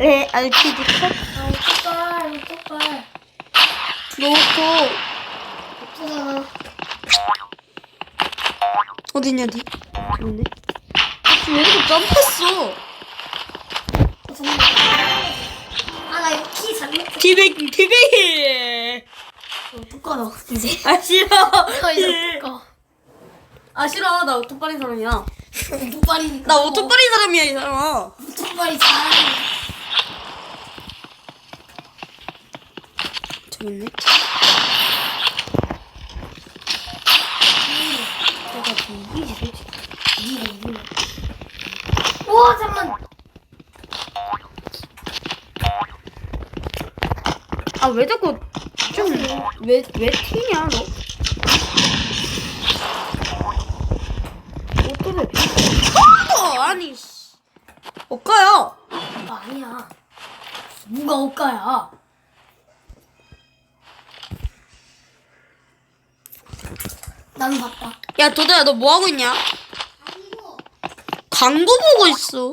네 RPG 컷 아, 어떡할. 로고 예쁘잖아. 어디냐 니? 좋네. 왜 이렇게 점프했어? 아, 나 이거 키 잘못. 디베기 디베기. 묶어놔, 이제. 아 싫어. 어, 이제 묶어. 아 싫어 나 오토바리 사람이야. 오토바리니까. 나 오토바리 사람이야 이 사람아. 오토바리 잘하네. 저기 있네. 내가 이기지, 솔직히. 우와, 잠만. 아 왜 자꾸 좀왜왜 튀냐 너? 오토를 어 아니 씨. 어까요? 아, 아니야. 누가 옷가야? 나는 바빠. 야 도도야 너 뭐 하고 있냐? 아니고. 광고 보고 있어.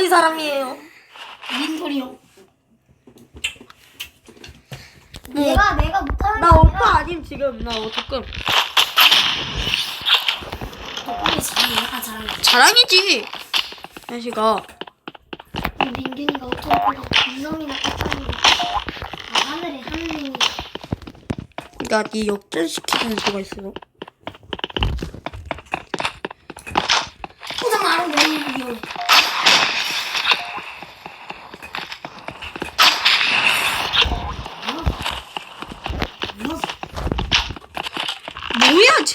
오토바리 사람이에요. 민소리요. 내가 내가 못하는 나 오빠 아님 지금 나 조금 오토바리 잘해. 내가 잘하는 자랑이지. 야시가 민균이가 오토바리 아, 하늘에 하늘이 나네 역전시키는 수가 있어. 포장 알아 왜 이겨?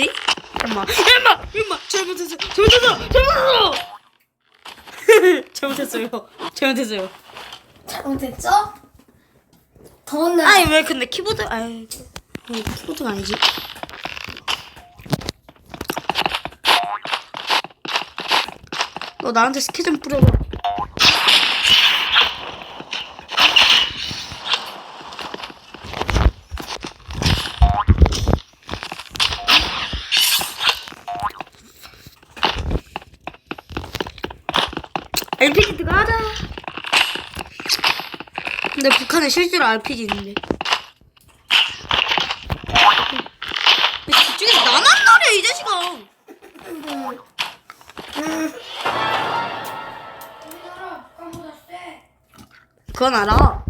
쟤? 잠깐만. 엄마, 엄마, 잘못했어, 잘못했어, 잘못했어. 잘못했어요. 잘못했어요. 잘못했죠? 더운 날 아니 왜 근데 키보드 아니, 키보드가 아니지. 너 나한테 스키 좀 뿌려봐. 칸에 실제로 RPG 있는데. 뒤쪽에서 나만 노려, 이 자식아! 그건 알아.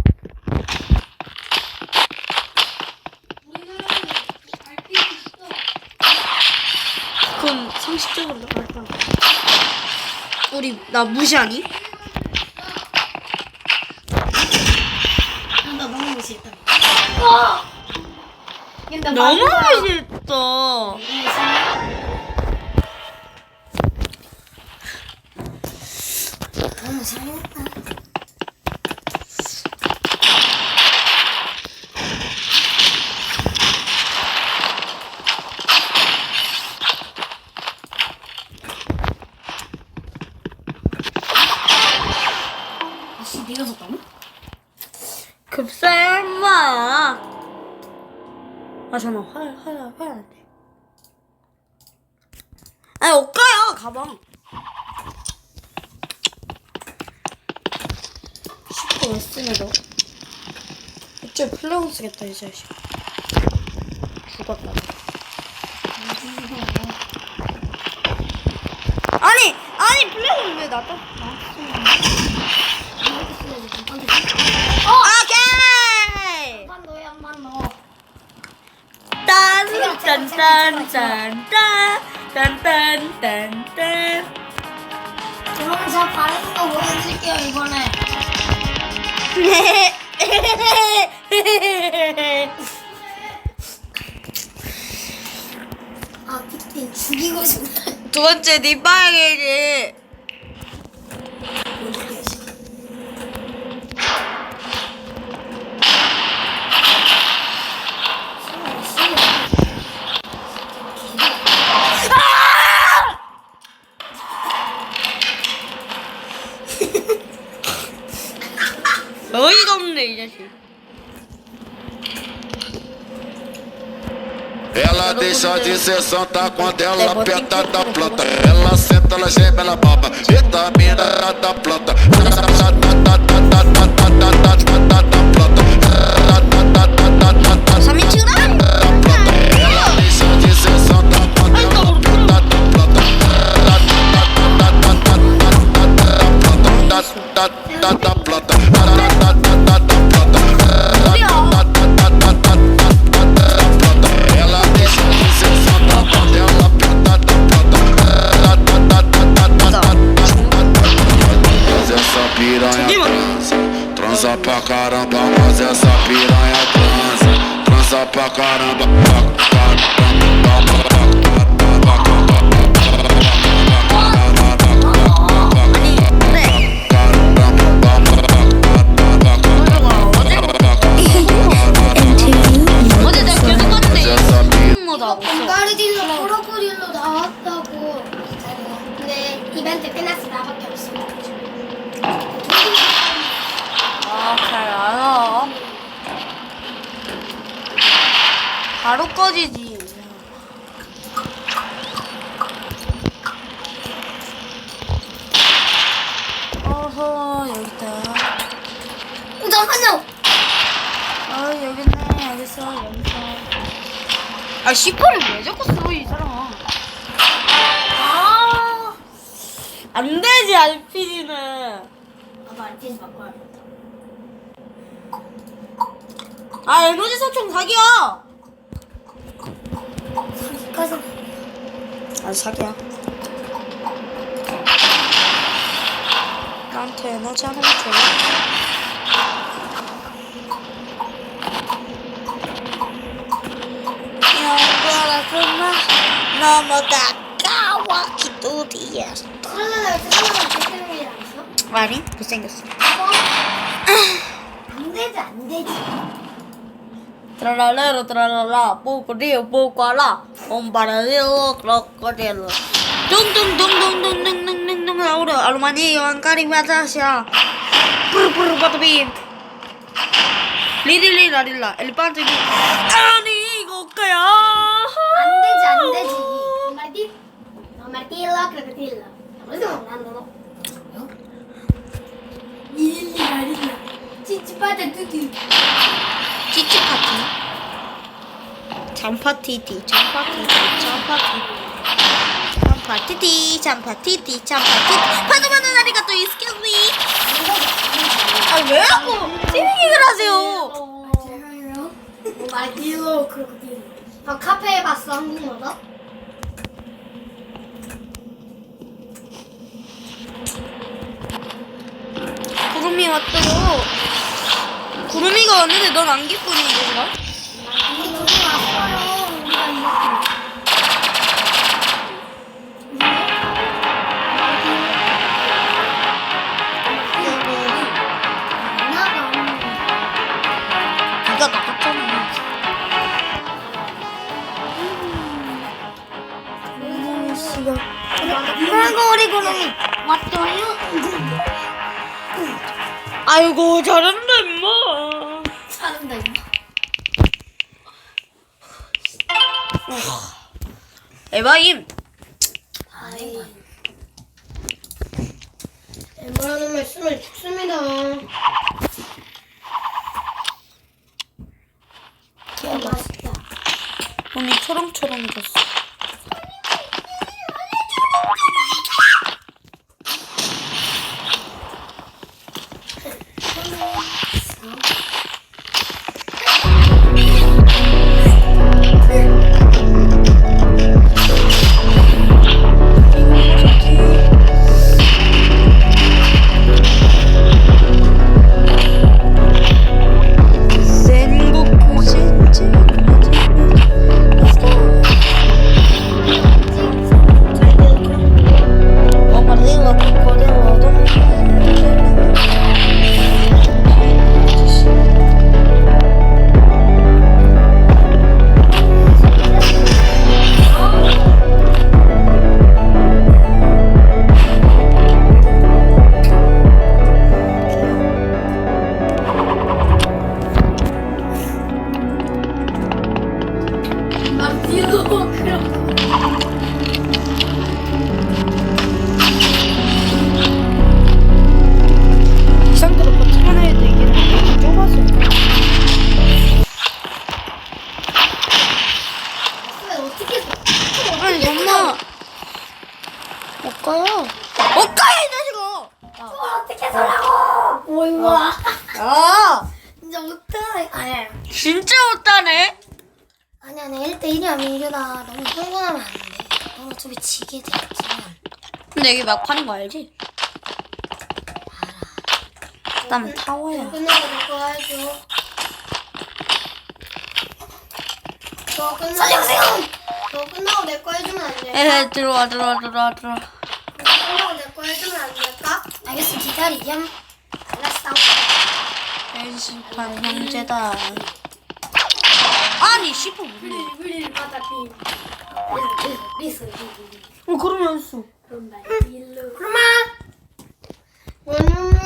그건 상식적으로 나갈까? 우리, 나 무시하니? 너무 맛있다. 아니 옷가야 가방. 슈퍼 왜 쓰냐 너? 이제 플레온 쓰겠다 이 자식. 죽었다. 아니 아니 플레온 왜 나도 나 오케이. 한번 더 해, 한번 더. 딴딴딴딴 딴딴딴딴 그러면 제가 바르는 거 보여드릴게요, 이번에. 아, 그때 죽이고 싶네. 두 번째 네 빵이지 Ela deixa de ser santa quando ela aperta da planta. Ela senta, ela geme, ela baba. Vitamina da planta. 딜러, 프로포딜러 나왔다고. 근데 이벤트 끝났어, 나밖에 없어. 아잘 알아 바로 꺼지지. 어허 여기 있다. 어, 잠깐만요. 아 여기 있네. 여기 있어 여기 있어 아 시퍼를 왜 자꾸 써 이 사람아? 아 안 되지 RPG는. 나도 RTS 바꿔야겠다. 아 에너지 소총 사기야 가서. 아 사기야. 나한테 에너지 하나만 줘 영광아 너무 가까워 기도리야. 아니었어? 아니 못생겼어. 안 되지, 안 되지. 트라라레로 트라라라 뽀꼬리오 뽀꼬라 옴바라리오 크로코디로 둥둥둥둥둥둥둥둥둥 아우르 알로마니 요한카리 마자시아 뿌르뿌르 바토비 리릴리 라릴라 엘리판트 비 아니 이거 어까야 안 되지, 안 되지. 마르티, 마르티라, 크로코딜라. 무슨 말하는 거? 릴리 라릴라. 찌찌빠다 뚜뚜. 찌찌 파티 잠파티티 잠파티티 잠파티 잠파티티 잠파티티 잠파티티 파도마는 아리가또 이스케미 아 아왜 자꾸 티빙을 하세요? 뭐 말딜로 크로코딜로. 아 카페에 봤어 한국어도? 구름이 왔다고. 구름이가 왔는데 넌안 이렇게. 네가 나갔잖아. 아이고 우리 구름이 왔어요. 아이고 잘한 에바임. 아이. 엠버라는 말씀을 죽습니다. 개 맛있다. 언니 초롱초롱해졌어. 어떻게? 아니 엄마. 못 가요. 못 가요 이 자식아. 어떻게 서라고? 뭐 이거야? 야, 진짜 못해. 아니 진짜 못하네. 아니 아니 1대1이야 민규다. 너무 흥분하면 안 돼. 너 어차피 지게 되겠지만. 근데 여기 막판인 거 알지? 그다음 타워야. 끝나고 내거 해줘. 너 끝나고 살려주세요. 너 끝나고 내 거 해주면 안 돼? 에 들어와 들어와 들어와 들어와. 끝나고 내 거 해주면 안 될까? 알겠어 기다리렴. 알았어. 벤시판 형제다. 아니 씨발 바다피. 리스 리스 어 그러면 했어. 그러마. 원영이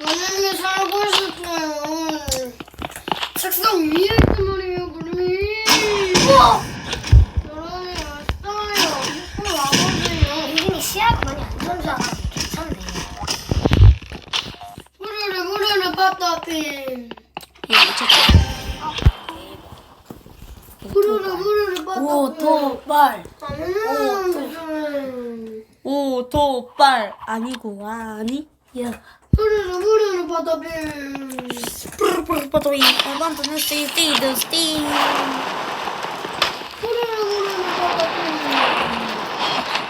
원영이 살고 싶어요. 책상 위에 있단 말이에요, 와. 여러분이 왔어요. 이거 와보세요. 이름이 시야가 많이 안 좋은 줄 알았는데 괜찮네. 무르르 무르르 바다피. 이거 미쳤다. 무르르 무르르 바다피. 오토빨. 음. 오토빨 아니고 아니. 야. 무르르 바다피. But we I want to see see the steam.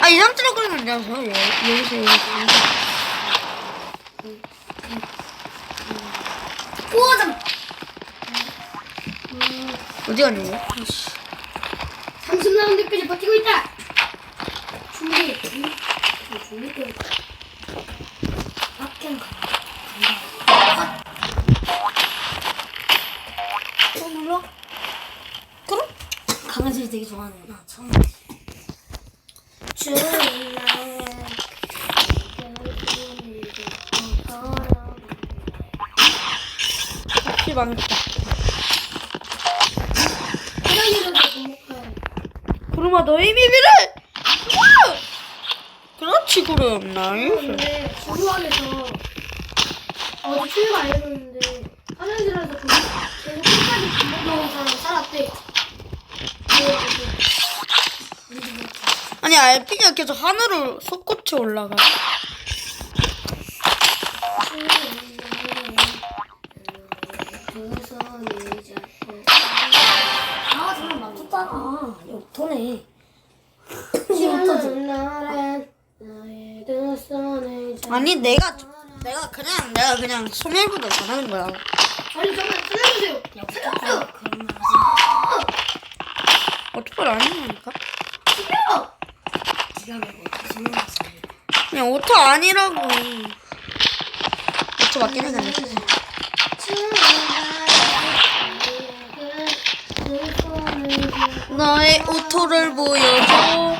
아 이 상태로 그러면 내가 저 여기서 여기서. 잠. 어디 갔니? 아씨. 30라운드까지 버티고 있다. 준비. 준비. 준비 끝. 밖엔 가. 또 눌러? 그럼? 강아지를 되게 좋아하는구나. 처음. 주나의 피 망했다. 구름아 너의 비밀을. 그렇지 구름 나이스. 근데 주루안에서 어디 친구가 알려줬는데 화장실에서지 반복하는 사람 살았대. 그래가지고 아니 알피가 계속 하늘로 솟구쳐 올라가. 아 정말 맞췄잖아. 잡고 아니 내가 내가 그냥 내가 그냥 소멸보다 잘하는 거야. 아니 잠깐 살려주세요 살려주세요 어떻게 아니니까? 살려 그냥 오토 아니라고. 오토 맞긴 해 근데. 너의 오토를 보여줘.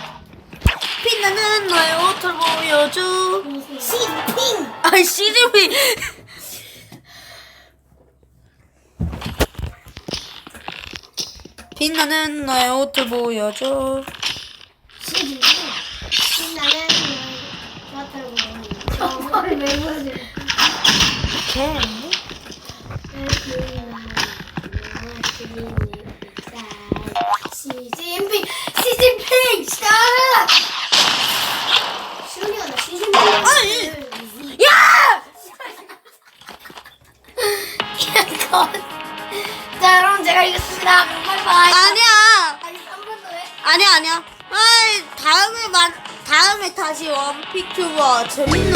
빛나는 너의 오토를 보여줘. 시핑 아 시즈미. 빛나는 너의 오토를 보여줘. 시핑 신나는 정말 멤버들 걔. 시진핑 시진 다음